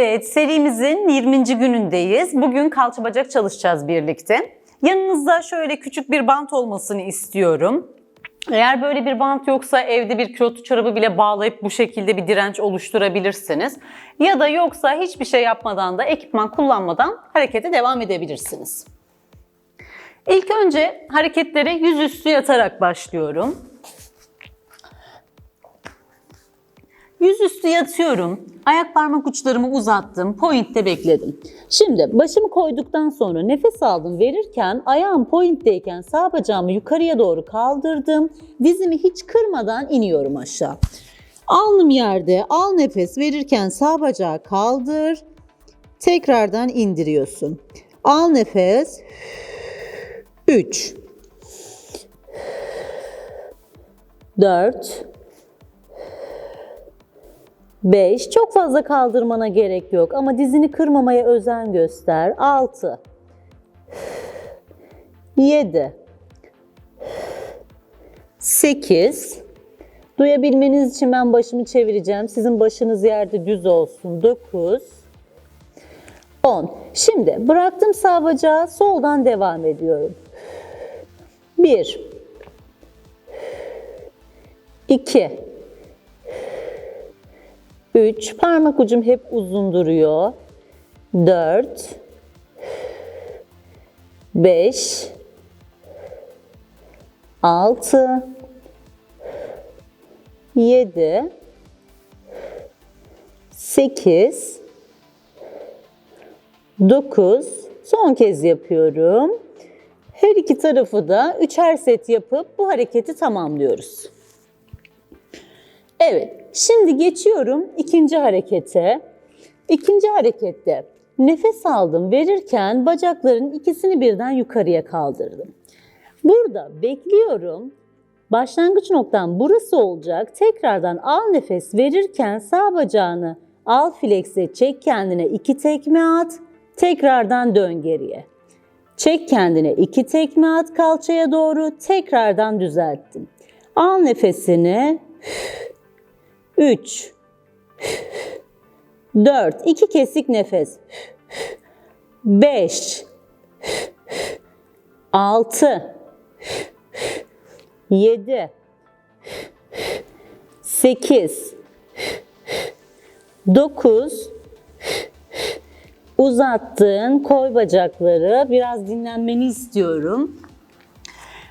Evet, serimizin 20. günündeyiz. Bugün kalça bacak çalışacağız birlikte. Yanınızda şöyle küçük bir bant olmasını istiyorum. Eğer böyle bir bant yoksa evde bir külotlu çorabı bile bağlayıp bu şekilde bir direnç oluşturabilirsiniz. Ya da yoksa hiçbir şey yapmadan da ekipman kullanmadan harekete devam edebilirsiniz. İlk önce hareketlere yüzüstü yatarak başlıyorum. Yüzüstü yatıyorum. Ayak parmak uçlarımı uzattım. Point'te bekledim. Şimdi başımı koyduktan sonra nefes aldım. Verirken ayağım point'teyken sağ bacağımı yukarıya doğru kaldırdım. Dizimi hiç kırmadan iniyorum aşağı. Alnım yerde. Al nefes verirken sağ bacağı kaldır. Tekrardan indiriyorsun. Al nefes. 3 4 5. Çok fazla kaldırmana gerek yok ama dizini kırmamaya özen göster. 6. 7. 8. Duyabilmeniz için ben başımı çevireceğim. Sizin başınız yerde düz olsun. 9. 10. Şimdi bıraktım sağ bacağı soldan devam ediyorum. 1 2 3 parmak ucum hep uzun duruyor. 4 5 6 7 8 9 son kez yapıyorum. Her iki tarafı da üçer set yapıp bu hareketi tamamlıyoruz. Evet, şimdi geçiyorum ikinci harekete. İkinci harekette nefes aldım verirken bacakların ikisini birden yukarıya kaldırdım. Burada bekliyorum. Başlangıç noktam burası olacak. Tekrardan al nefes verirken sağ bacağını al flex'e çek kendine iki tekme at. Tekrardan dön geriye. Çek kendine iki tekme at kalçaya doğru. Tekrardan düzelttim. Al nefesini. 3 4 2 kesik nefes. 5 6 7 8 9 uzattın koy bacakları. Biraz dinlenmeni istiyorum.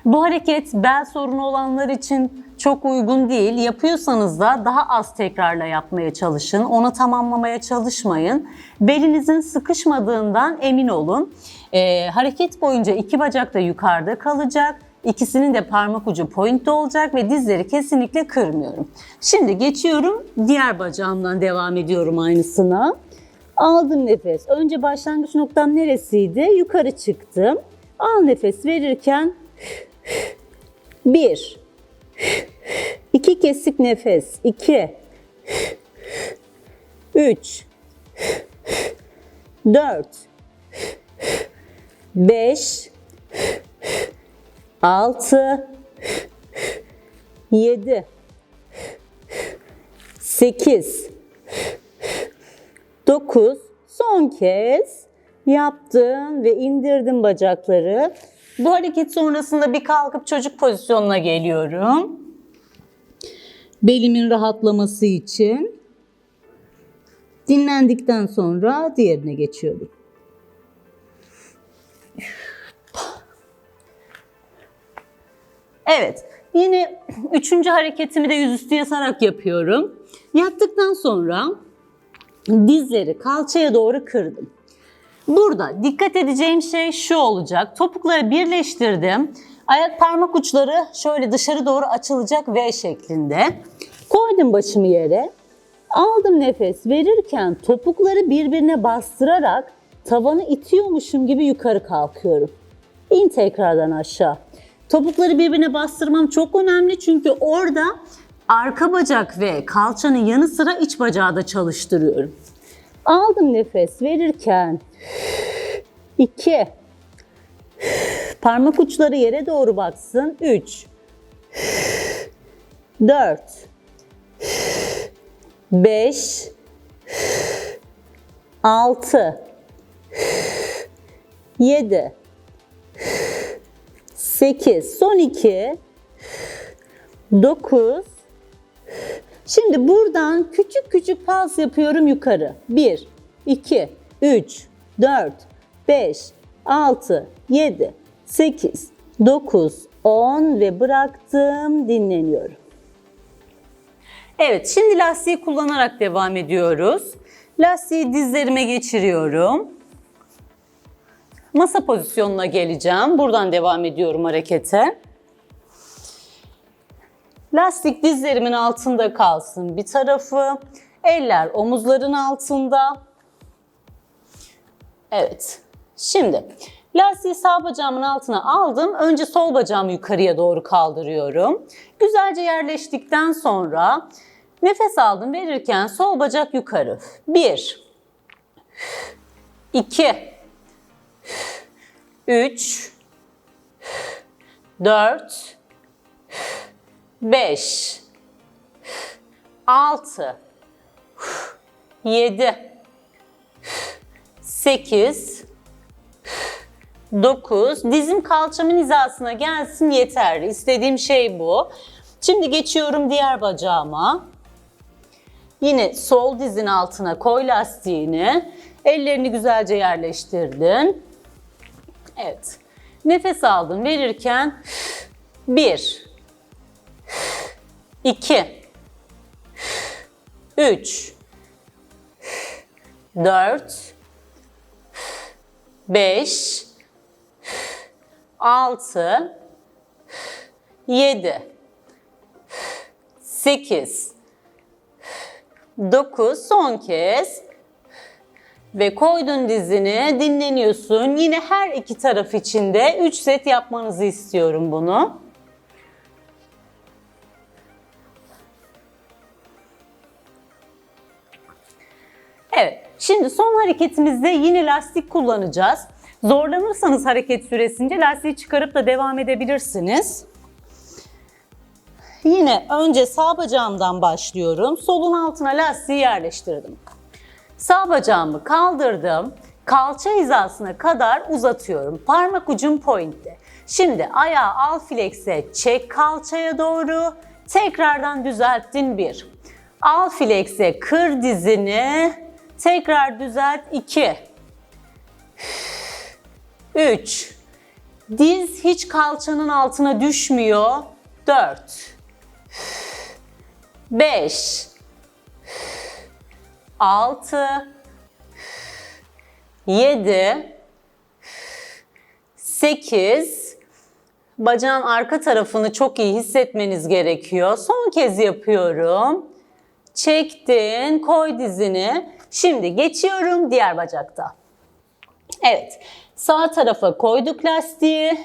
Bu hareket bel sorunu olanlar için çok uygun değil. Yapıyorsanız da daha az tekrarla yapmaya çalışın. Onu tamamlamaya çalışmayın. Belinizin sıkışmadığından emin olun. Ee, hareket boyunca iki bacak da yukarıda kalacak. İkisinin de parmak ucu pointte olacak ve dizleri kesinlikle kırmıyorum. Şimdi geçiyorum. Diğer bacağımdan devam ediyorum aynısına. Aldım nefes. Önce başlangıç noktam neresiydi? Yukarı çıktım. Al nefes verirken bir, iki kesik nefes, iki, üç, dört, beş, altı, yedi, sekiz, dokuz, son kez yaptım ve indirdim bacakları. Bu hareket sonrasında bir kalkıp çocuk pozisyonuna geliyorum. Belimin rahatlaması için. Dinlendikten sonra diğerine geçiyorum. Evet, yine üçüncü hareketimi de yüzüstü yatarak yapıyorum. Yattıktan sonra dizleri kalçaya doğru kırdım. Burada dikkat edeceğim şey şu olacak. Topukları birleştirdim. Ayak parmak uçları şöyle dışarı doğru açılacak V şeklinde. Koydum başımı yere. Aldım nefes verirken topukları birbirine bastırarak tavanı itiyormuşum gibi yukarı kalkıyorum. İn tekrardan aşağı. Topukları birbirine bastırmam çok önemli çünkü orada arka bacak ve kalçanın yanı sıra iç bacağı da çalıştırıyorum. Aldım nefes verirken. 2 Parmak uçları yere doğru baksın. 3 4 5 6 7 8 son 2 9 Şimdi buradan küçük küçük pas yapıyorum yukarı. 1 2 3 4 5 6 7 8 9 10 ve bıraktım dinleniyorum. Evet, şimdi lastiği kullanarak devam ediyoruz. Lastiği dizlerime geçiriyorum. Masa pozisyonuna geleceğim. Buradan devam ediyorum harekete. Lastik dizlerimin altında kalsın bir tarafı. Eller omuzların altında. Evet. Şimdi lastiği sağ bacağımın altına aldım. Önce sol bacağımı yukarıya doğru kaldırıyorum. Güzelce yerleştikten sonra nefes aldım verirken sol bacak yukarı. 1 2 3 4 5 6 7 8 9 dizim kalçamın hizasına gelsin yeterli. İstediğim şey bu. Şimdi geçiyorum diğer bacağıma. Yine sol dizin altına koy lastiğini. Ellerini güzelce yerleştirdin. Evet. Nefes aldın verirken 1 2 3 4 5 6 7 8 9 son kez. Ve koydun dizini dinleniyorsun. Yine her iki taraf için de 3 set yapmanızı istiyorum bunu. Evet, şimdi son hareketimizde yine lastik kullanacağız. Zorlanırsanız hareket süresince lastiği çıkarıp da devam edebilirsiniz. Yine önce sağ bacağımdan başlıyorum. Solun altına lastiği yerleştirdim. Sağ bacağımı kaldırdım. Kalça hizasına kadar uzatıyorum. Parmak ucum pointte. Şimdi ayağı al flex'e çek kalçaya doğru. Tekrardan düzelttin bir. Al flex'e kır dizini. Tekrar düzelt 2. 3. Diz hiç kalçanın altına düşmüyor. 4. 5. 6. 7. 8. Bacağın arka tarafını çok iyi hissetmeniz gerekiyor. Son kez yapıyorum. Çektin, koy dizini. Şimdi geçiyorum diğer bacakta. Evet, sağ tarafa koyduk lastiği.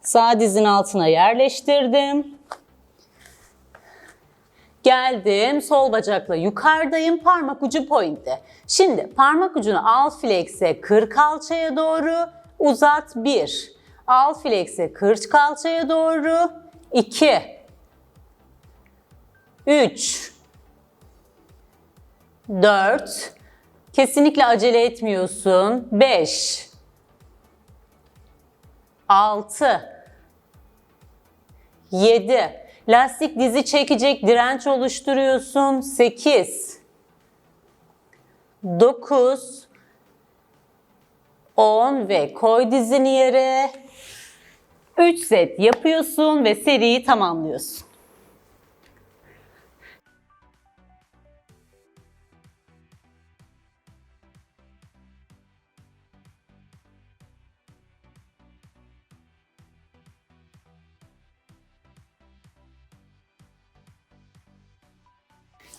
Sağ dizin altına yerleştirdim. Geldim, sol bacakla yukarıdayım, parmak ucu pointte. Şimdi parmak ucunu al flex'e kır kalçaya doğru, uzat 1. Al flex'e kır kalçaya doğru, 2. 3. 4. Kesinlikle acele etmiyorsun. 5. 6. 7. Lastik dizi çekecek direnç oluşturuyorsun. 8. 9. 10 ve koy dizini yere. 3 set yapıyorsun ve seriyi tamamlıyorsun.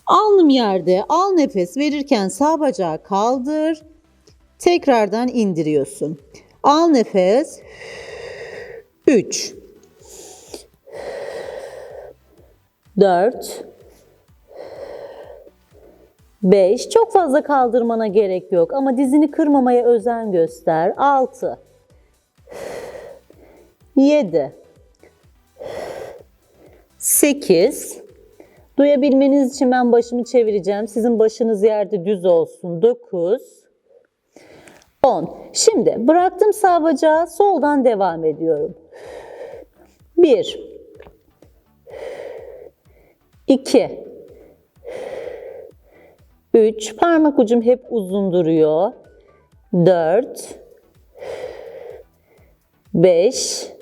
Alnım yerde. Al nefes verirken sağ bacağı kaldır. Tekrardan indiriyorsun. Al nefes. 3 4 5 çok fazla kaldırmana gerek yok ama dizini kırmamaya özen göster. 6 7 8 Duyabilmeniz için ben başımı çevireceğim. Sizin başınız yerde düz olsun. 9 10. Şimdi bıraktım sağ bacağı soldan devam ediyorum. 1 2 3 parmak ucum hep uzun duruyor. 4 5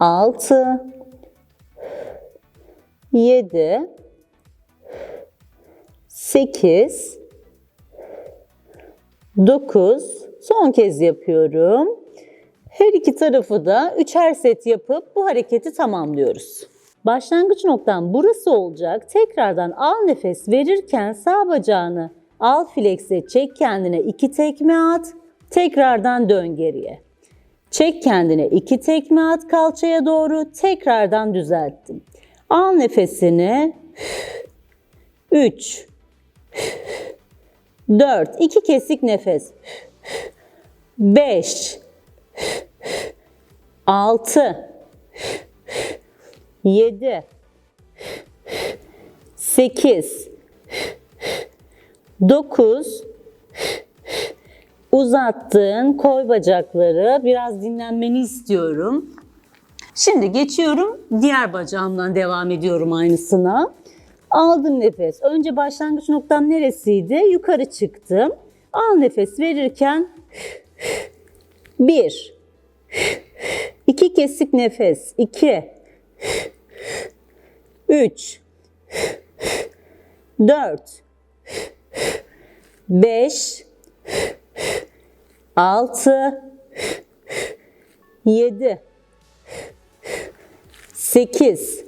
6 7 8 9 son kez yapıyorum. Her iki tarafı da üçer set yapıp bu hareketi tamamlıyoruz. Başlangıç noktam burası olacak. Tekrardan al nefes verirken sağ bacağını al flex'e çek kendine iki tekme at. Tekrardan dön geriye. Çek kendine iki tekme at kalçaya doğru. Tekrardan düzelttim. Al nefesini. 3 4 2 kesik nefes. 5 6 7 8 9 uzattın koy bacakları. Biraz dinlenmeni istiyorum. Şimdi geçiyorum diğer bacağımdan devam ediyorum aynısına. Aldım nefes. Önce başlangıç noktam neresiydi? Yukarı çıktım. Al nefes verirken bir, iki kesik nefes. iki, üç, dört, beş, altı, yedi, sekiz,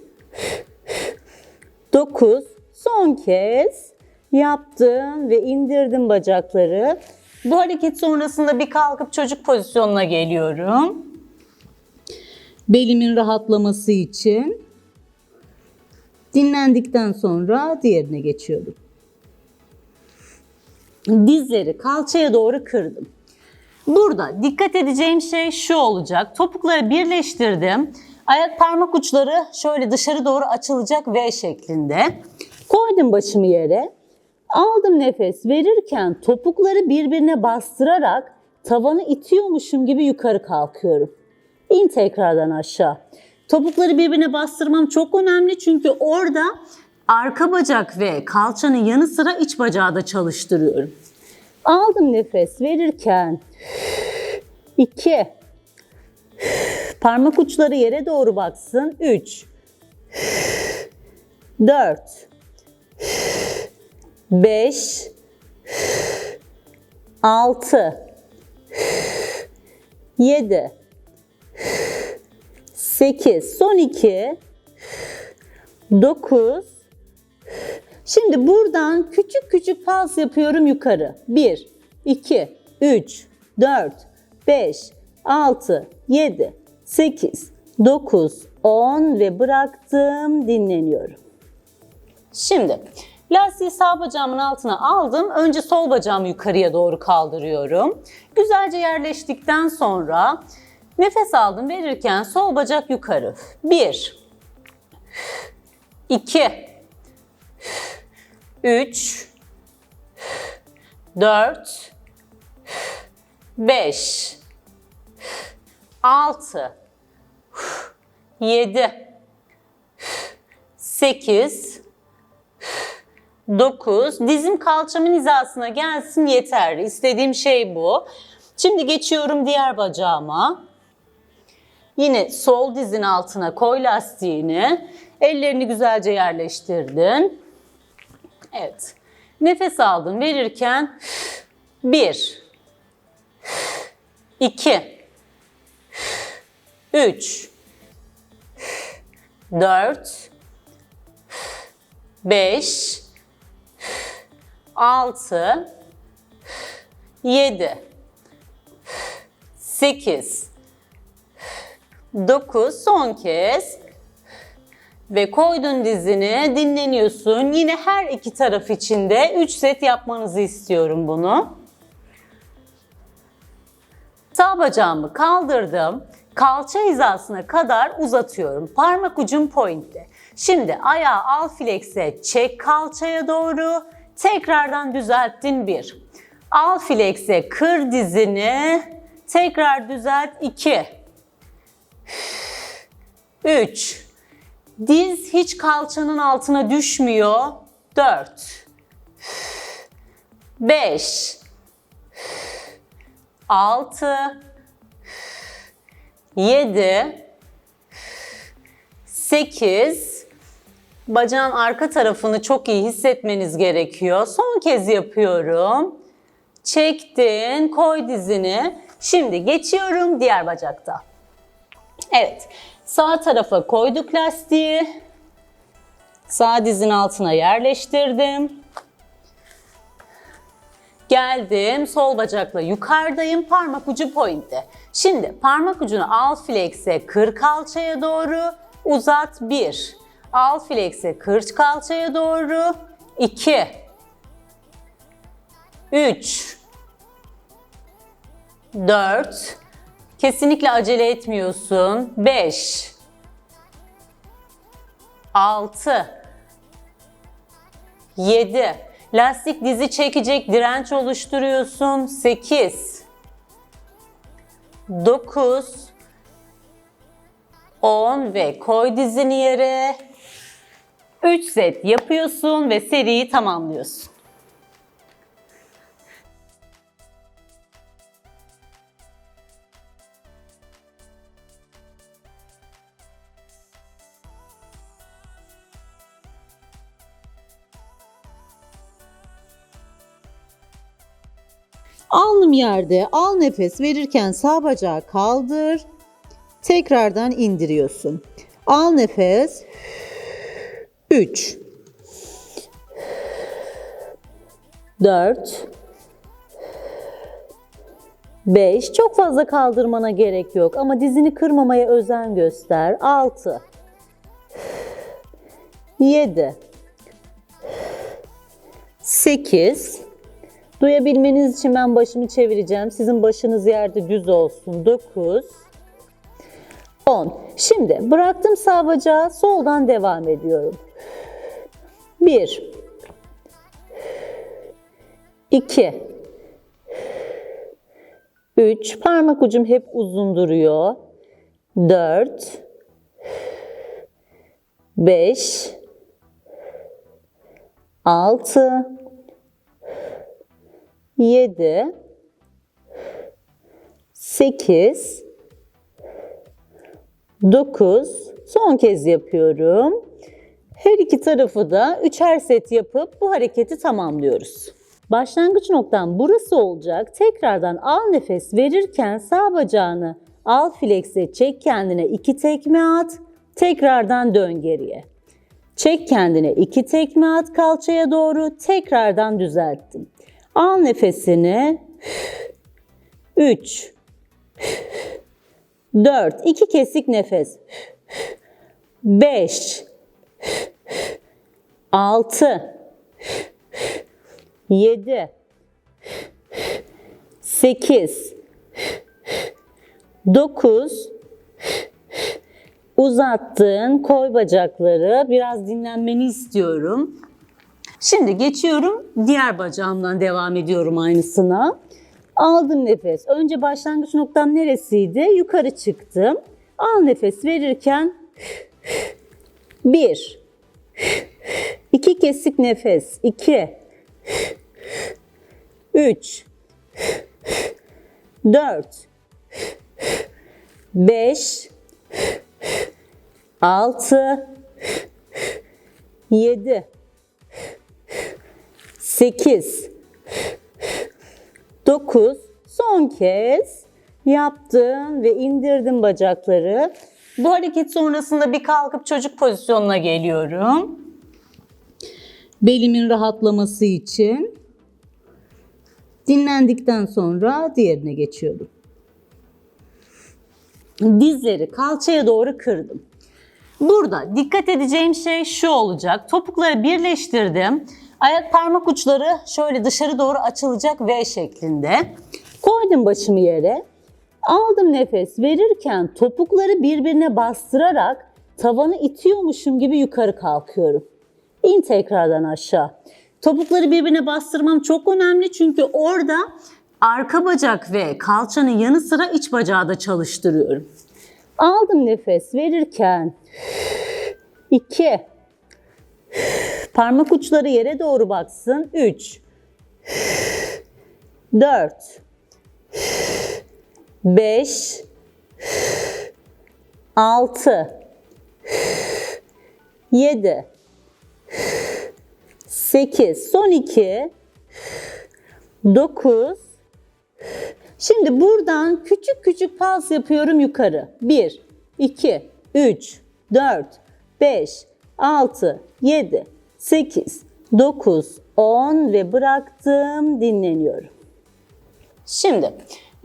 9 son kez yaptım ve indirdim bacakları. Bu hareket sonrasında bir kalkıp çocuk pozisyonuna geliyorum. Belimin rahatlaması için. Dinlendikten sonra diğerine geçiyorum. Dizleri kalçaya doğru kırdım. Burada dikkat edeceğim şey şu olacak. Topukları birleştirdim. Ayak parmak uçları şöyle dışarı doğru açılacak V şeklinde. Koydum başımı yere. Aldım nefes verirken topukları birbirine bastırarak tavanı itiyormuşum gibi yukarı kalkıyorum. İn tekrardan aşağı. Topukları birbirine bastırmam çok önemli çünkü orada arka bacak ve kalçanın yanı sıra iç bacağı da çalıştırıyorum. Aldım nefes verirken 2 Parmak uçları yere doğru baksın. 3 4 5 6 7 8 son 2 9 Şimdi buradan küçük küçük pas yapıyorum yukarı. 1 2 3 4 5 6 7 8 9 10 ve bıraktım dinleniyorum. Şimdi lastiği sağ bacağımın altına aldım. Önce sol bacağımı yukarıya doğru kaldırıyorum. Güzelce yerleştikten sonra nefes aldım verirken sol bacak yukarı. 1 2 3 4 5 6 7 8 9 dizim kalçamın hizasına gelsin yeterli. İstediğim şey bu. Şimdi geçiyorum diğer bacağıma. Yine sol dizin altına koy lastiğini. Ellerini güzelce yerleştirdin. Evet. Nefes aldın verirken 1 2 3 4 5 6 7 8 9 son kez. Ve koydun dizini dinleniyorsun. Yine her iki taraf için de 3 set yapmanızı istiyorum bunu. Sağ bacağımı kaldırdım. Kalça hizasına kadar uzatıyorum. Parmak ucum pointte. Şimdi ayağı al flex'e çek kalçaya doğru. Tekrardan düzelttin bir. Al flex'e kır dizini. Tekrar düzelt iki. Üç. Diz hiç kalçanın altına düşmüyor. Dört. Beş. Altı. Yedi. Sekiz. Bacağın arka tarafını çok iyi hissetmeniz gerekiyor. Son kez yapıyorum. Çektin, koy dizini. Şimdi geçiyorum diğer bacakta. Evet, sağ tarafa koyduk lastiği. Sağ dizin altına yerleştirdim. Geldim, sol bacakla yukarıdayım, parmak ucu pointe. Şimdi parmak ucunu al flex'e, kır kalçaya doğru, uzat 1. Al flex'e, kır kalçaya doğru, 2. 3. 4. Kesinlikle acele etmiyorsun. 5. 6. 7. Lastik dizi çekecek direnç oluşturuyorsun. 8. 9. 10 ve koy dizini yere. 3 set yapıyorsun ve seriyi tamamlıyorsun. Yerde. Al nefes verirken sağ bacağı kaldır. Tekrardan indiriyorsun. Al nefes. 3 4 5 çok fazla kaldırmana gerek yok ama dizini kırmamaya özen göster. 6 7 8 Duyabilmeniz için ben başımı çevireceğim. Sizin başınız yerde düz olsun. 9 10 Şimdi bıraktım sağ bacağı soldan devam ediyorum. 1 2 3 parmak ucum hep uzun duruyor. 4 5 6 7 8 9 son kez yapıyorum. Her iki tarafı da üçer set yapıp bu hareketi tamamlıyoruz. Başlangıç noktam burası olacak. Tekrardan al nefes verirken sağ bacağını al flex'e çek kendine iki tekme at. Tekrardan dön geriye. Çek kendine iki tekme at kalçaya doğru. Tekrardan düzelttim. Al nefesini. 3 4 2 kesik nefes. 5 6 7 8 9 uzattın koy bacakları. Biraz dinlenmeni istiyorum. Şimdi geçiyorum diğer bacağımdan devam ediyorum aynısına. Aldım nefes. Önce başlangıç noktam neresiydi? Yukarı çıktım. Al nefes verirken 1 2 kesik nefes. 2 3 4 5 6 7 8 9 son kez yaptım ve indirdim bacakları. Bu hareket sonrasında bir kalkıp çocuk pozisyonuna geliyorum. Belimin rahatlaması için dinlendikten sonra diğerine geçiyorum. Dizleri kalçaya doğru kırdım. Burada dikkat edeceğim şey şu olacak. Topukları birleştirdim. Ayak parmak uçları şöyle dışarı doğru açılacak V şeklinde. Koydum başımı yere. Aldım nefes verirken topukları birbirine bastırarak tavanı itiyormuşum gibi yukarı kalkıyorum. İn tekrardan aşağı. Topukları birbirine bastırmam çok önemli çünkü orada arka bacak ve kalçanın yanı sıra iç bacağı da çalıştırıyorum. Aldım nefes verirken 2 Parmak uçları yere doğru baksın. 3 4 5 6 7 8 son 2 9 Şimdi buradan küçük küçük pas yapıyorum yukarı. 1 2 3 4 5 6 7 8 9 10 ve bıraktım dinleniyorum. Şimdi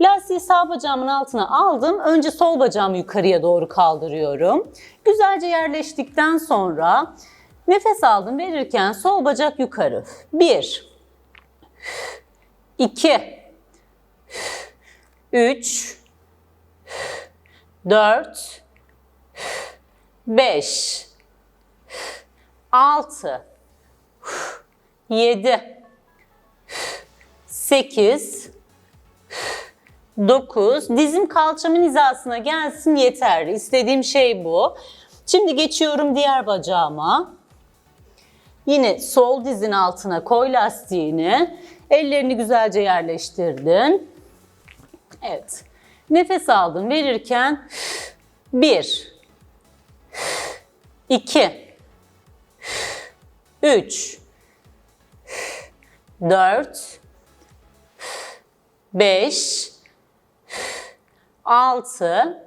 lastiği sağ bacağımın altına aldım. Önce sol bacağımı yukarıya doğru kaldırıyorum. Güzelce yerleştikten sonra nefes aldım verirken sol bacak yukarı. 1 2 3 4 5 6 7 8 9 dizim kalçamın hizasına gelsin yeterli. İstediğim şey bu. Şimdi geçiyorum diğer bacağıma. Yine sol dizin altına koy lastiğini. Ellerini güzelce yerleştirdin. Evet. Nefes aldım verirken 1 2 3 4 5 6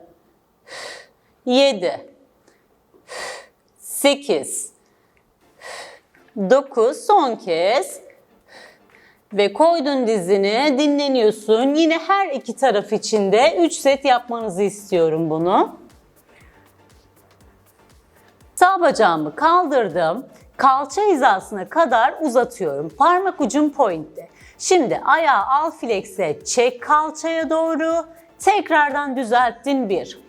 7 8 9 son kez. Ve koydun dizini dinleniyorsun. Yine her iki taraf için de 3 set yapmanızı istiyorum bunu. Sağ bacağımı kaldırdım. Kalça hizasına kadar uzatıyorum. Parmak ucum pointte. Şimdi ayağı al flex'e çek kalçaya doğru. Tekrardan düzelttin bir.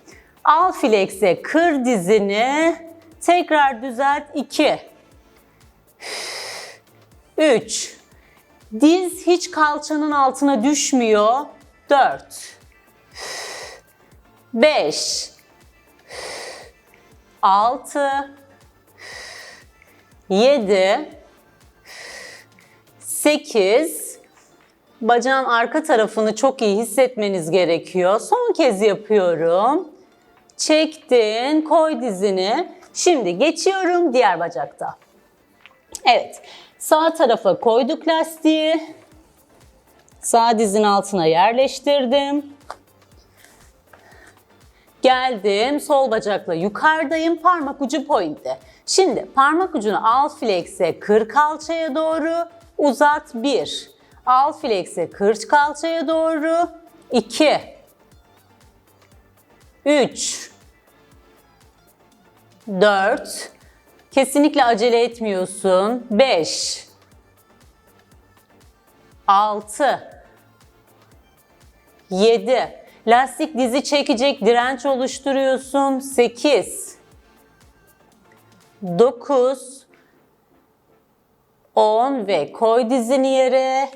Al flex'e kır dizini. Tekrar düzelt iki. Üç. Diz hiç kalçanın altına düşmüyor. 4 5 6 7 8 Bacağın arka tarafını çok iyi hissetmeniz gerekiyor. Son kez yapıyorum. Çektin, koy dizini. Şimdi geçiyorum diğer bacakta. Evet. Sağ tarafa koyduk lastiği. Sağ dizin altına yerleştirdim. Geldim. Sol bacakla yukarıdayım. Parmak ucu pointe. Şimdi parmak ucunu al flex'e kır kalçaya doğru. Uzat 1. Al flex'e kır kalçaya doğru. 2. 3. 4. Kesinlikle acele etmiyorsun. 5 6 7 Lastik dizi çekecek direnç oluşturuyorsun. 8 9 10 ve koy dizini yere.